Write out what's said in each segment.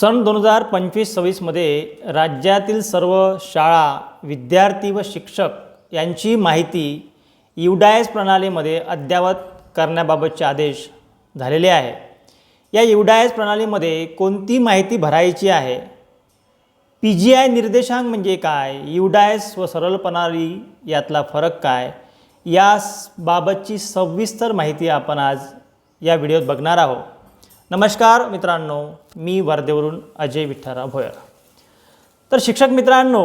सन दोन हजार पंचवीस सव्वीसमध्ये राज्यातील सर्व शाळा विद्यार्थी व शिक्षक यांची माहिती युडायस प्रणालीमध्ये अद्ययावत करण्याबाबतचे आदेश झालेले आहे. या युडायस प्रणालीमध्ये कोणती माहिती भरायची आहे? पी जी आय निर्देशांक म्हणजे काय? युडायस व सरळ प्रणाली यातला फरक काय? याबाबतची सविस्तर माहिती आपण आज या व्हिडिओत बघणार आहोत. नमस्कार मित्रांनो मी वर्धेवरून अजय विठ्ठलराव भोयर तर शिक्षक मित्रांनो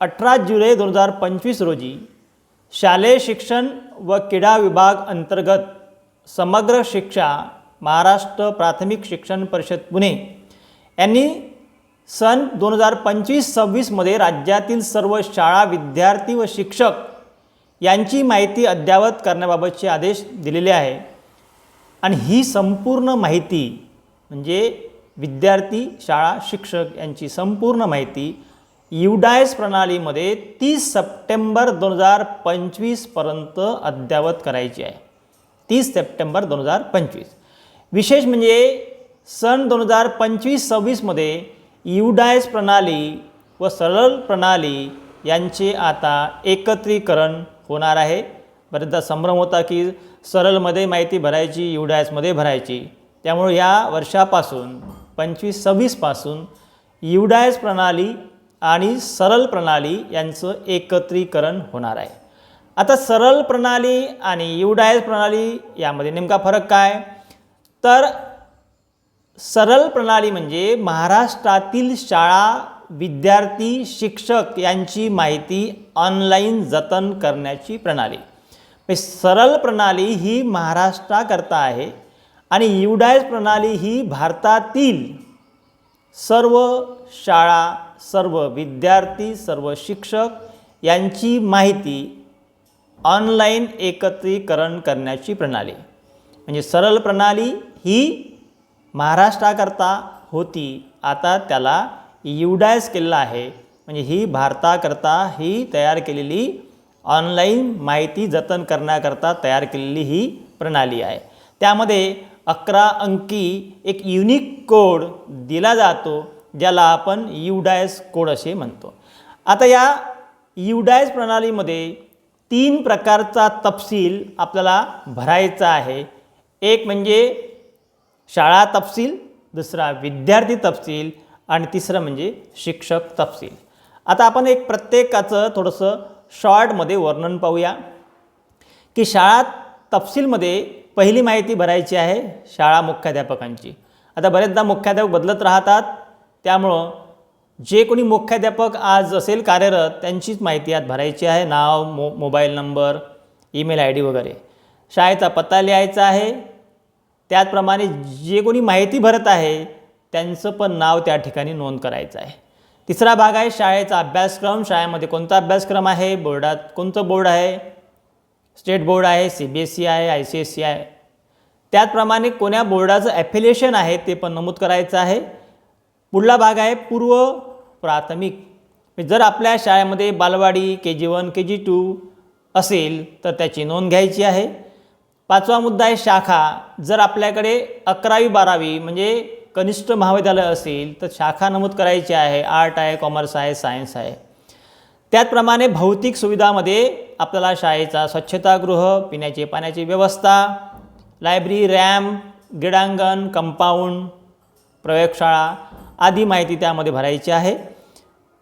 अठरा जुलै दोन हजार पंचवीस रोजी शालेय शिक्षण व क्रीडा विभाग अंतर्गत समग्र शिक्षा महाराष्ट्र प्राथमिक शिक्षण परिषद पुणे यांनी सन दोन हजार पंचवीस सव्वीसमध्ये राज्यातील सर्व शाळा विद्यार्थी व शिक्षक यांची माहिती अद्ययावत करण्याबाबतचे आदेश दिलेले आहे. आणि ही संपूर्ण माहिती म्हणजे विद्यार्थी शाळा शिक्षक यांची संपूर्ण माहिती युडायस प्रणालीमध्ये तीस सप्टेंबर दोन हजार पंचवीसपर्यंत अद्ययावत करायची आहे. तीस सप्टेंबर दोन हजार पंचवीस. विशेष म्हणजे सन दोन हजार पंचवीस सव्वीसमध्ये युडायस प्रणाली व सरळ प्रणाली यांचे आता एकत्रीकरण होणार आहे. बरेचदा संभ्रम होता की सरलमध्ये माहिती भरायची युडायसमध्ये भरायची. त्यामुळे या वर्षापासून पंचवीस सव्वीसपासून युडायस प्रणाली आणि सरल प्रणाली यांचं एकत्रीकरण होणार आहे. आता सरळ प्रणाली आणि युडायस प्रणाली यामध्ये नेमका फरक काय? तर सरल प्रणाली म्हणजे महाराष्ट्रातील शाळा विद्यार्थी शिक्षक यांची माहिती ऑनलाईन जतन करण्याची प्रणाली. म्हणजे प्रणाली ही महाराष्ट्राकरता आहे आणि युडायस प्रणाली ही भारतातील सर्व शाळा सर्व विद्यार्थी सर्व शिक्षक यांची माहिती ऑनलाईन एकत्रीकरण करण्याची प्रणाली. म्हणजे सरळ प्रणाली ही महाराष्ट्राकरता होती. आता त्याला युडायस केलेलं आहे. म्हणजे ही भारताकरता ही तयार केलेली ऑनलाईन माहिती जतन करण्याकरता तयार केलेली ही प्रणाली आहे. त्यामध्ये अकरा अंकी एक युनिक कोड दिला जातो ज्याला आपण युडायस कोड असे म्हणतो. आता या युडायस प्रणालीमध्ये तीन प्रकारचा तपशील आपल्याला भरायचा आहे. एक म्हणजे शाळा तपशील दुसरा विद्यार्थी तपशील आणि तिसरं म्हणजे शिक्षक तपशील. आता आपण एक प्रत्येकाचं थोडंसं शॉर्टमध्ये वर्णन पाहूया. की शाळा तपशीलमध्ये पहिली माहिती भरायची आहे शाळा मुख्याध्यापकांची. आता बरेचदा मुख्याध्यापक बदलत राहतात त्यामुळं जे कोणी मुख्याध्यापक आज असेल कार्यरत त्यांचीच माहिती यात भरायची आहे. नाव मो mobile number email I D वगैरे. शाळेचा पत्ता लिहायचा आहे. त्याचप्रमाणे जे कोणी माहिती भरत आहे त्यांचं पण नाव त्या ठिकाणी नोंद करायचं आहे. तिसरा भाग आहे शाळेचा अभ्यासक्रम. शाळेमध्ये कोणता अभ्यासक्रम आहे? बोर्डात कोणतं बोर्ड आहे? स्टेट बोर्ड आहे सी बी एस सी आहे आय सी एस सी आहे. त्याचप्रमाणे कोण्या बोर्डाचं ॲफिलिएशन आहे ते पण नमूद करायचं आहे. पुढला भाग आहे पूर्व प्राथमिक. म्हणजे जर आपल्या शाळेमध्ये बालवाडी के G one K G to असेल तर त्याची नोंद घ्यायची आहे. पाचवा मुद्दा आहे शाखा. जर आपल्याकडे अकरावी बारावी म्हणजे कनिष्ठ महाविद्यालय असेल तर शाखा नमूद करायची आहे आर्ट आहे कॉमर्स आहे सायन्स आहे. त्याचप्रमाणे भौतिक सुविधामध्ये आपल्याला शाळेचा स्वच्छतागृह पिण्याची पाण्याची व्यवस्था लायब्ररी रॅम क्रीडांगण कंपाऊंड प्रयोगशाळा आदी माहिती त्यामध्ये भरायची आहे.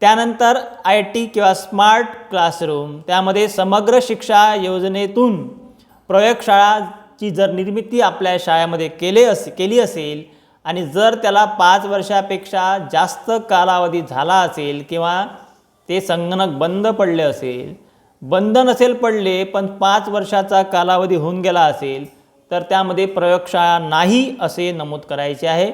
त्यानंतर आय टी किंवा स्मार्ट क्लासरूम त्यामध्ये समग्र शिक्षा योजनेतून प्रयोगशाळाची जर निर्मिती आपल्या शाळेमध्ये केले असे केली असेल आणि जर त्याला पाच वर्षापेक्षा जास्त कालावधी झाला असेल किंवा ते संगणक बंद पडले असेल बंद नसेल पडले पण पाच वर्षाचा कालावधी होऊन गेला असेल तर त्यामध्ये प्रयोगशाळा नाही असे नमूद करायचे आहे.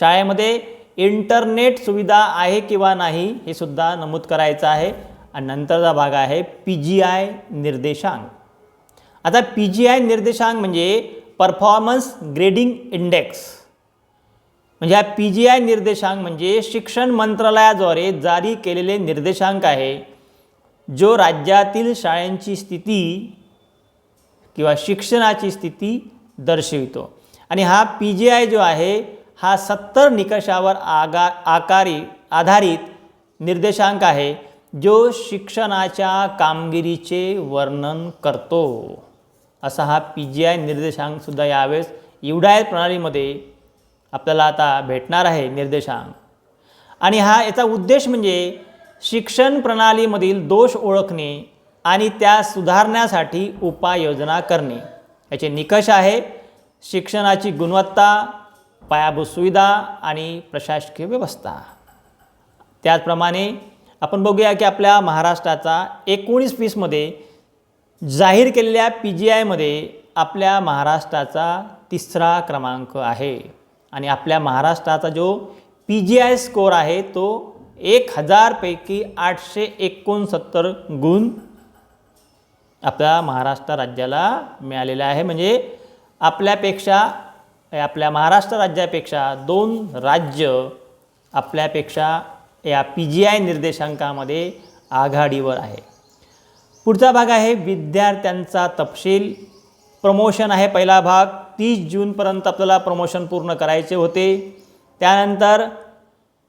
शाळेमध्ये इंटरनेट सुविधा आहे किंवा नाही हे सुद्धा नमूद करायचं आहे. आणि नंतरचा भाग आहे पी जी आय निर्देशांक. आता पी जी आय निर्देशांक म्हणजे परफॉर्मन्स ग्रेडिंग इंडेक्स म्हणजे हा पी जी आय निर्देशांक म्हणजे शिक्षण मंत्रालयाद्वारे जारी केलेले निर्देशांक आहे जो राज्यातील शाळांची स्थिती किंवा शिक्षणाची स्थिती दर्शवितो. आणि हा पी जी आय जो आहे हा सत्तर निकषावर आगा आकारी आधारित निर्देशांक आहे जो शिक्षणाच्या कामगिरीचे वर्णन करतो. असा हा पी जी आय निर्देशांकसुद्धा यावेळेस युडाय प्रणालीमध्ये आपल्याला आता भेटणार आहे निर्देशांक. आणि हा याचा उद्देश म्हणजे शिक्षण प्रणालीमधील दोष ओळखणे आणि त्या सुधारण्यासाठी उपाययोजना करणे. याचे निकष आहे शिक्षणाची गुणवत्ता पायाभूत सुविधा आणि प्रशासकीय व्यवस्था. त्याचप्रमाणे आपण बघूया की आपल्या महाराष्ट्राचा एकोणीस वीसमध्ये जाहीर केलेल्या पी जी आयमध्ये आपल्या महाराष्ट्राचा तिसरा क्रमांक आहे. आणि आपल्या महाराष्ट्राचा जो पी जी आय स्कोर आहे तो एक हजारपैकी आठशे एकोणसत्तर गुण आपल्या महाराष्ट्र राज्याला मिळालेला आहे. म्हणजे आपल्यापेक्षा आपल्या महाराष्ट्र राज्यापेक्षा दोन राज्य आपल्यापेक्षा या पी जी आय निर्देशांकामध्ये आघाडीवर आहे. पुढचा भाग आहे विद्यार्थ्यांचा तपशील. प्रमोशन आहे पहिला भाग. तीस जूनपर्यंत आपल्याला प्रमोशन पूर्ण करायचे होते. त्यानंतर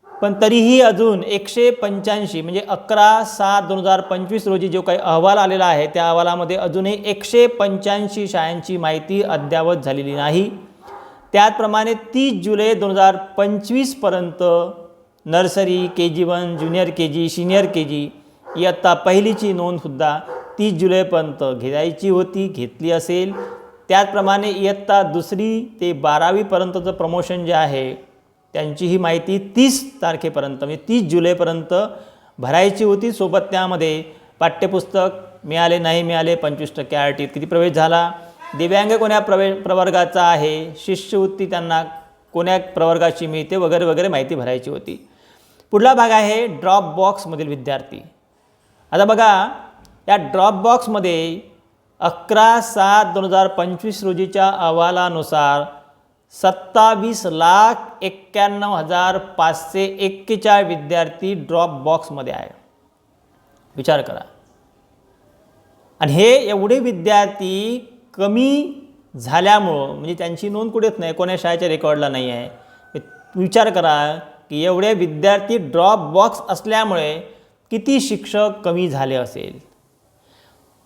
पण तरीही अजून एकशे पंच्याऐंशी म्हणजे अकरा सात दोन हजार पंचवीस रोजी जो काही अहवाल आलेला आहे त्या अहवालामध्ये अजूनही एकशे पंच्याऐंशी शाळांची माहिती अद्यावत झालेली नाही. त्याचप्रमाणे तीस जुलै दोन हजार पंचवीसपर्यंत nursery K G one junior K G senior K G इयत्ता पहिलीची नोंदसुद्धा तीस जुलैपर्यंत घ्यायची होती घेतली असेल. त्याचप्रमाणे इयत्ता दुसरी ते बारावीपर्यंतचं प्रमोशन जे आहे त्यांची ही माहिती तीस तारखेपर्यंत म्हणजे तीस जुलैपर्यंत भरायची होती. सोबत त्यामध्ये पाठ्यपुस्तक मिळाले नाही मिळाले पंचवीस टक्के आर टीत किती प्रवेश झाला? दिव्यांग कोण्या प्रवे प्रवर्गाचा आहे? शिष्यवृत्ती त्यांना कोण्या प्रवर्गाची मिळते? वगैरे वगैरे माहिती भरायची होती. पुढला भाग आहे ड्रॉप बॉक्समधील विद्यार्थी. आता बघा या ड्रॉप बॉक्समध्ये अकरा सात दोन हजार पंचवीस रोजीच्या अहवालानुसार सत्तावीस लाख एक्क्याण्णव हजार पाचशे एक्केचाळीस विद्यार्थी ड्रॉप बॉक्समध्ये आहे. विचार करा. आणि हे एवढे विद्यार्थी कमी झाल्यामुळं म्हणजे त्यांची नोंद कुठेच नाही कोण्या शाळेच्या रेकॉर्डला नाही आहे. विचार करा की एवढे विद्यार्थी ड्रॉप बॉक्स असल्यामुळे किती शिक्षक कमी झाले असेल?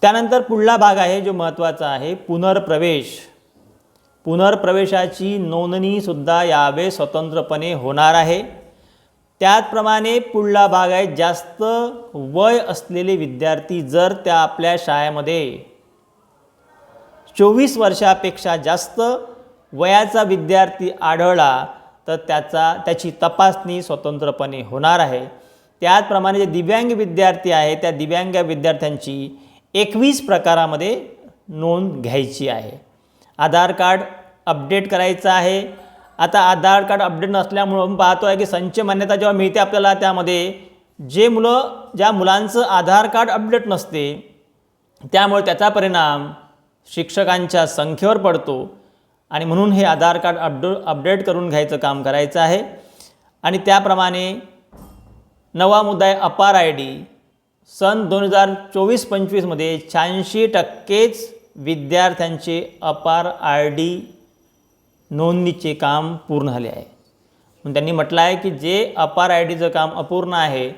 त्यानंतर पुढला भाग आहे जो महत्त्वाचा आहे पुनर्प्रवेश. पुनर्प्रवेशाची नोंदणीसुद्धा यावेळेस स्वतंत्रपणे होणार आहे. त्याचप्रमाणे पुढला भाग आहे जास्त वय असलेले विद्यार्थी जर त्या आपल्या शाळेमध्ये चोवीस वर्षापेक्षा जास्त वयाचा विद्यार्थी आढळला तर त्याचा त्याची तपासणी स्वतंत्रपणे होणार आहे. त्याचप्रमाणे जे दिव्यांग विद्यार्थी आहे त्या दिव्यांग विद्यार्थ्यांची एकवीस प्रकारामध्ये नोंद घ्यायची आहे. आधार कार्ड अपडेट करायचं आहे. आता आधार कार्ड अपडेट नसल्यामुळं आपण पाहतो आहे की संच मान्यता जेव्हा मिळते आपल्याला त्यामध्ये जे मुलं ज्या मुलांचं आधार कार्ड अपडेट नसते त्यामुळे त्याचा परिणाम शिक्षकांच्या संख्येवर पडतो आणि म्हणून हे आधार कार्ड अपडो अपडेट करून घ्यायचं काम करायचं आहे. आणि त्याप्रमाणे नवा मुद्दा आहे अपार आय डी. सन दोन हजार चोवीस पंचवीसमध्ये शहाऐंशी टक्केच विद्यार्थ्यांचे अपार आय डी नोंदणीचे काम पूर्ण झाले आहे. म्हणून त्यांनी म्हटलं आहे की जे अपार आय डीचं काम अपूर्ण आहे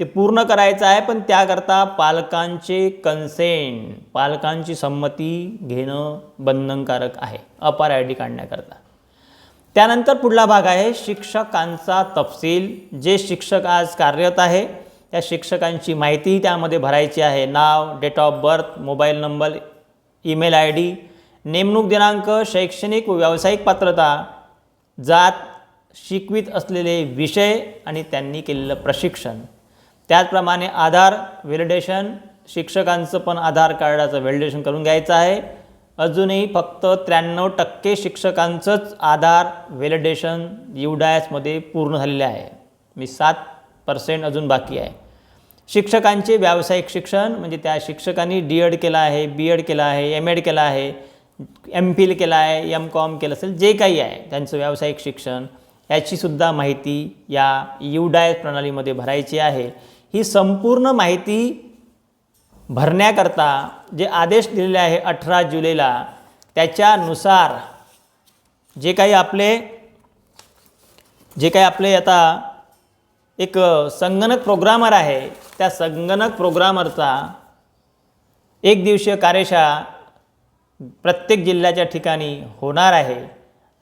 ते पूर्ण करायचं आहे पण त्याकरता पालकांचे कन्सेंट पालकांची संमती घेणं बंधनकारक आहे अपार आय डी काढण्याकरता. त्यानंतर पुढला भाग आहे शिक्षकांचा तपशील. जे शिक्षक आज कार्यरत आहे त्या शिक्षकांची माहितीही त्यामध्ये भरायची आहे. नाव date of birth mobile number email I D नेमणूक दिनांक शैक्षणिक व व्यावसायिक पात्रता जात शिकवित असलेले विषय आणि त्यांनी केलेलं प्रशिक्षण. त्याचप्रमाणे आधार व्हॅलिडेशन शिक्षकांचं पण आधार कार्डाचं व्हॅलिडेशन करून घ्यायचं आहे. अजूनही फक्त त्र्याण्णव टक्के शिक्षकांचंच आधार व्हॅलिडेशन युडायसमध्ये पूर्ण झालेले आहे. मी सात पर्सेंट अजून बाकी आहे. शिक्षकांचे व्यावसायिक शिक्षण म्हणजे त्या शिक्षकांनी डी एड केलं आहे बी एड केलं आहे एम एड केलं आहे एम फिल केलं आहे एम कॉम केलं असेल जे काही आहे त्यांचं व्यावसायिक शिक्षण याचीसुद्धा माहिती या युडाय प्रणालीमध्ये भरायची आहे. ही संपूर्ण माहिती भरण्याकरता जे आदेश दिलेले आहे अठरा जुलैला त्याच्यानुसार जे काही आपले जे काही आपले आता एक संगणक प्रोग्रामर आहे. त्या संगणक प्रोग्रामरचा एक दिवसीय कार्यशाळा प्रत्येक जिल्ह्याच्या ठिकाणी होणार आहे.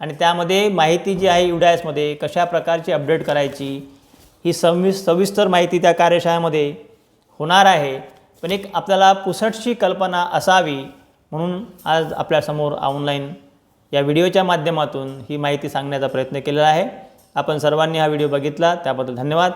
आणि त्यामध्ये माहिती जी आहे युडायसमध्ये कशा प्रकारची अपडेट करायची ही सविस सविस्तर माहिती त्या कार्यशाळेमध्ये होणार आहे. पण एक आपल्याला पुसटशी कल्पना असावी म्हणून आज आपल्यासमोर ऑनलाईन या व्हिडिओच्या माध्यमातून ही माहिती सांगण्याचा प्रयत्न केलेला आहे. आपण सर्वांनी हा व्हिडिओ बघितला त्याबद्दल धन्यवाद.